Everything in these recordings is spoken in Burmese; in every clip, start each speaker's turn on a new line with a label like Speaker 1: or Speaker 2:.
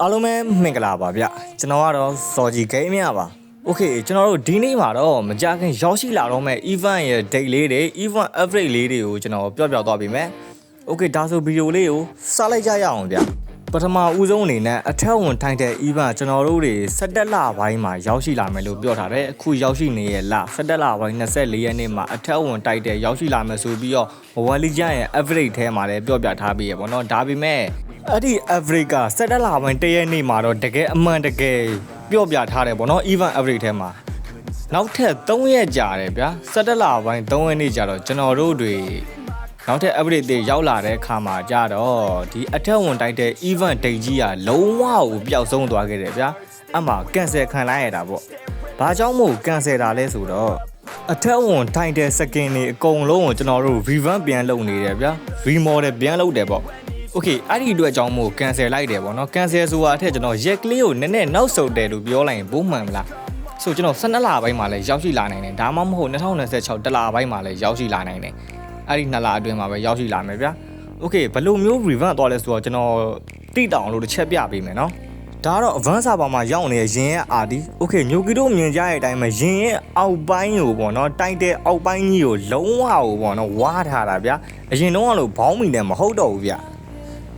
Speaker 1: အားလုံးပဲမင်္ဂလာပါဗျကျွန်တော်ကတော့စော်ကြီးဂိမ်းမြပါโอเคကျွန်တော်တို့ဒီနေ့မှာတော့မကြခင်ရောက်ရှိလာတော့မဲ့ event ရဲ့ date လေးတွေ event average လေးတွေကိုကျွန်တော်ပြောပြသွားပေးမယ်โอเคဒါဆိုဗီဒီယိုလေးကိုစလိုက်ကြရအောင်ဗျ ပထမဦးဆုံးအနေနဲ့အထက်ဝင်ထိုင်တဲ့ event ကျွန်တော်တို့တွေ17လပိုင်းမှာရောက်ရှိလာမယ်လို့ပြောထားတယ်အခုရောက်ရှိနေရဲ့လ17လပိုင်း24ရက်နေ့မှာအထက်ဝင်တိုက်တဲ့ရောက်ရှိလာမယ်ဆိုပြီးတော့ Mobile Legends ရဲ့ average ထဲမှာလည်းပြောပြထားပြီးရပေါ့နော်ဒါပေမဲ့အဲ့ဒီ average က17လပိုင်းတရက်နေ့မှာတော့တကယ်အမှန်တကယ်ပြောပြထားတယ်ပေါ့နော် event average ထဲမှာနောက်ထပ်3ရက်ကြာတယ်ဗျာ17လပိုင်း3ရက်နေ့ကြာတော့ကျွန်တော်တို့တွေ နောက်ထပ် update တွေရောက်လာတဲ့အခါမှာကြာတော့ဒီအထက်ဝင်တိုက်တဲ့ event date ကြီးကလုံးဝကိုပျောက်ဆုံးသွားခဲ့တယ်ဗျာအမှ cancel ခံလိုက်ရတာပေါ့ဘာကြောင့်မို့ cancel တာလဲဆိုတော့အထက်ဝင်ထိုင်တဲ့ skin တွေအကုန်လုံးကိုကျွန်တော်တို့ revamp ပြန်လုပ်နေတယ်ဗျာ remodel ပြန်လုပ်တယ်ပေါ့โอเคအဲ့ဒီအတွက်အကြောင်းမို့ cancel လိုက်တယ်ပေါ့နော် cancel ဆိုတာအထက်ကျွန်တော်ရက်ကလေးကိုနည်းနည်းနောက်ဆုတ်တယ်လို့ပြောလိုက်ရင်ဘိုးမှန်မလားဆိုကျွန်တော်12လပိုင်းမှာလည်းရောက်ရှိလာနိုင်တယ်ဒါမှမဟုတ်2026တလပိုင်းမှာလည်းရောက်ရှိလာနိုင်တယ် အဲ့ဒီနှစ်လအတွင်းမှာပဲရောက်ရှိလာမယ်ဗျာโอเคဘယ်လိုမျိုး revamp သွားလဲဆိုတော့ကျွန်တော်တိတောင်လို့တစ်ချက်ပြပေးမယ်နော်ဒါကတော့ advanced server မှာရောက်နေတဲ့ရင်ရဲ့ RD okay ညိုကီတို့မြင်ကြတဲ့အတိုင်းပဲရင်ရဲ့အောက်ပိုင်းကိုပေါ့နော်တိုက်တဲ့အောက်ပိုင်းကြီးကိုလုံးဝကိုပေါ့နော်ဝါထားတာဗျာအရင်တော့ကလို့ဘောင်းမီနဲ့မဟုတ်တော့ဘူးဗျာ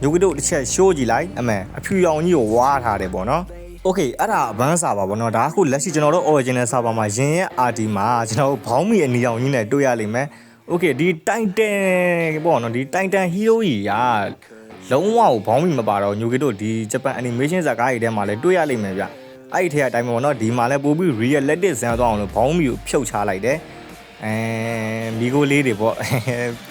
Speaker 1: ညိုကတို့တစ်ချက်ရှိုးကြည့်လိုက်အမှန်အဖြူရောင်ကြီးကိုဝါထားတယ်ပေါ့နော်โอเคအဲ့ဒါအဘန်းစာပါပေါ့နော်ဒါအခုလက်ရှိကျွန်တော်တို့ original server မှာရင်ရဲ့ RT မှာကျွန်တော်တို့ဘောင်းမီအနီရောင်ကြီးနဲ့တွေ့ရလိမ့်မယ် โอเคဒီတိုင်တန်ပေါ့နော်ဒီတိုင်တန်ဟီးရိုးကြီးကလုံးဝကိုဘောင်းမီမပါတော့ညိုကတို့ဒီဂျပန် animation ဇာတ်ကားကြီးထဲမှာလည်းတွေ့ရလိမ့်မယ်ဗျအဲ့ဒီထဲကအတိုင်းပေါ့နော်ဒီမှာလည်းပို့ပြီး realistic ဇာတ်သွားအောင်လို့ဘောင်းမီကိုဖြုတ်ချလိုက်တယ်အဲမီကိုလေးတွေပေါ့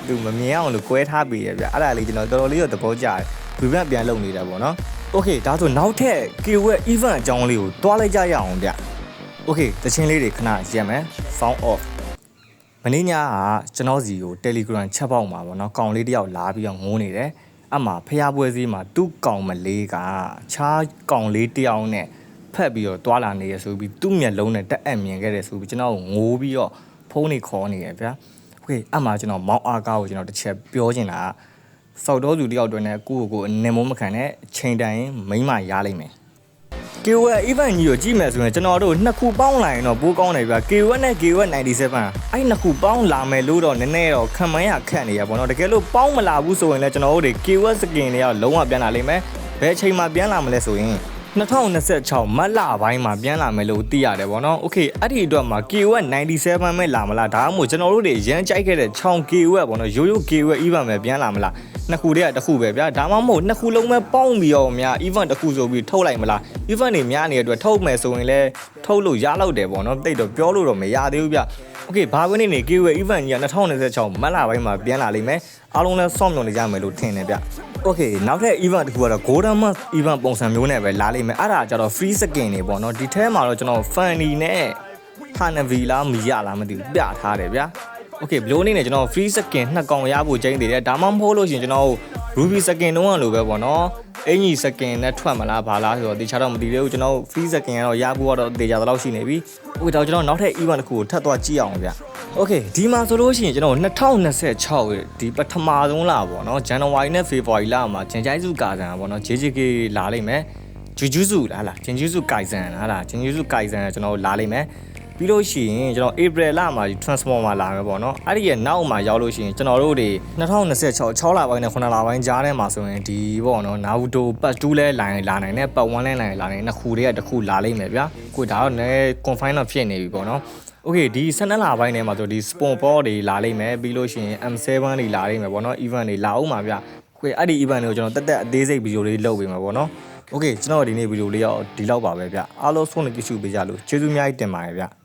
Speaker 1: သူမမြင်အောင်လို့ကွဲထားပေးရဗျအဲ့ဒါလေးကျွန်တော်တော်တော်လေးတော့သဘောကျတယ်ဗီဘတ်ပြန်လုပ်နေတာပေါ့နော်โอเคဒါဆိုနောက်ထပ် keyword event အကြောင်းလေးကိုတွားလိုက်ကြရအောင်ဗျโอเคတချင်းလေးတွေခဏရက်မယ် sound off မင်းညကကျွန်တော်စီကို Telegram ချက်ပေါက်မှာပေါ့နော်ကောင်လေးတယောက်လာပြီးတော့ငိုးနေတယ်အမှဖျားပွဲစည်းမှာသူ့ကောင်မလေးကခြားကောင်လေးတယောက်နဲ့ဖက်ပြီးတော့တွာလာနေရဆိုပြီးသူ့မျက်လုံးနဲ့တက်အပ်မြင်ခဲ့တယ်ဆိုပြီးကျွန်တော်ကိုငိုးပြီးတော့ဖုန်းနေခေါ်နေရဗျာโอเคအမှကျွန်တော်မောင်းအားကားကိုကျွန်တော်တစ်ချက်ပြောချင်တာက စောက်တော်သူတယောက်တွင်လည်းကိုယ့်ကိုယ်ကိုနင်မိုးမခံနဲ့ချိန်တိုင်မိမ့်မရလိမ့်မယ် KOL event ကြီးကိုကြည့်မယ်ဆိုရင်ကျွန်တော်တို့နှစ်ခုပေါင်းလာရင်တော့ပိုးကောင်းတယ်ဗျာ KOL နဲ့ KOL 97အဲ့နှစ်ခုပေါင်းလာမယ်လို့တော့နည်းနည်းတော့ခံမှန်းရခက်နေရပေါ့နော်တကယ်လို့ပေါင်းမလာဘူးဆိုရင်လည်းကျွန်တော်တို့တွေ KOL skin တွေကလုံးဝပြန်လာလိမ့်မယ်ဘယ်အချိန်မှပြန်လာမလဲဆိုရင် 2026မတ်လပိုင်းမှာပြန်လာမယ်လို့သိရတယ်ဗောနော်။ Okay အဲ့ဒီအတွက်မှာ KOL 97မဲ့လာမလားဒါမှမဟုတ်ကျွန်တော်တို့တွေရမ်းကြိုက်ခဲ့တဲ့ချောင်း KOL ဗောနော်ရိုးရိုး KOL event ပဲပြန်လာမလားနှစ်ခုတည်းကတစ်ခုပဲဗျာဒါမှမဟုတ်နှစ်ခုလုံးပဲပေါင်းပြီးတော့များ event တစ်ခုဆိုပြီးထုတ်လိုက်မလား event တွေများနေတဲ့အတွက်ထုတ်မယ်ဆိုရင်လည်းထုတ်လို့ရလောက်တယ်ဗောနော်တိတ်တော့ပြောလို့တော့မရသေးဘူးဗျ။ Okay ဘာခွင့်နေနေ KOL event ကြီးက2026မတ်လပိုင်းမှာပြန်လာလိမ့်မယ်အားလုံးလည်းစောင့်မျှော်နေကြမယ်လို့ထင်တယ်ဗျ။ Okay နောက်ထပ် event တစ်ခုကတော့ Golden Month event ပုံစံမျိုးနဲ့ပဲလာလိမ့်မယ်အဲ့ဒါကျတော့ free skin တွေပေါ့နော်ဒီထဲမှာတော့ကျွန်တော် funny နဲ့ Hanavi လားမီရလားမသိဘူးပြထားတယ်ဗျာ Okay ဘလို့အနေနဲ့ကျွန်တော် free skin နှစ်ကောင်ရဖို့ချိန်သေးတယ်ဒါမှမဟုတ်လို့ရှိရင်ကျွန်တော် Ruby skin တုံးကလိုပဲပေါ့နော် အင်ကြီး skin နဲ့ထွက်မလားဘာလားဆိုတော့တေချာတော့မသိသေးဘူးကျွန်တော် free skin ကတော့ရဖို့ကတော့တေချာတော့ရှိနေပြီ Okay တော့ကျွန်တော်နောက်ထပ် event တစ်ခုကိုထပ်သွားကြည့်အောင်ဗျာ Okay ဒီမှာဆိုလို့ရှိရင်ကျွန်တော်2026ရဲ့ဒီပထမဆုံးလပေါ့နော်ဇန်နဝါရီနဲ့ဖေဖော်ဝါရီလမှာဂျန်ဂျိုင်းစုကာဇန်ပေါ့နော် JJK လာလိမ့်မယ်ဂျူဂျူစုလားလားဂျန်ဂျူစုကိုင်ဇန်လားလားဂျန်ဂျူစုကိုင်ဇန်ကျွန်တော်လာလိမ့်မယ် ပြီးလို့ရှိရင်ကျွန်တော် April လမှာ Transformer လာမယ်ပေါ့နော်အဲ့ဒီရဲ့နောက်မှာရောက်လို့ရှိရင်ကျွန်တော်တို့တွေ2026 6လပိုင်းနဲ့9လပိုင်းကြားထဲမှာဆိုရင်ဒီပေါ့နော် Naruto Part 2လဲလာရင်လာနိုင်တယ် Part 1လဲလာရင်လာနိုင်နှစ်ခုတည်းကတစ်ခုလာလိမ့်မယ်ဗျာကိုဒါတော့လည်း confine တော့ဖြစ်နေပြီပေါ့နော် โอเคဒီ12လပိုင်းထဲမှာဆိုဒီ spawn ball တွေလာလိမ့်မယ်ပြီးလို့ရှိရင် M7 တွေလာလိမ့်မယ်ပေါ့နော် event တွေလာအောင်ပါဗျခွေအဲ့ဒီ event တွေကိုကျွန်တော်တက်တက်အသေးစိတ်ဗီဒီယိုလေးလုပ်ပေးမှာပေါ့နော်โอเคကျွန်တော်ဒီနေ့ဗီဒီယိုလေးတော့ဒီလောက်ပါပဲဗျအားလုံးဆုံးနေကြည့်ရှုပေးကြလို့ကျေးဇူးအများကြီးတင်ပါတယ်ဗျ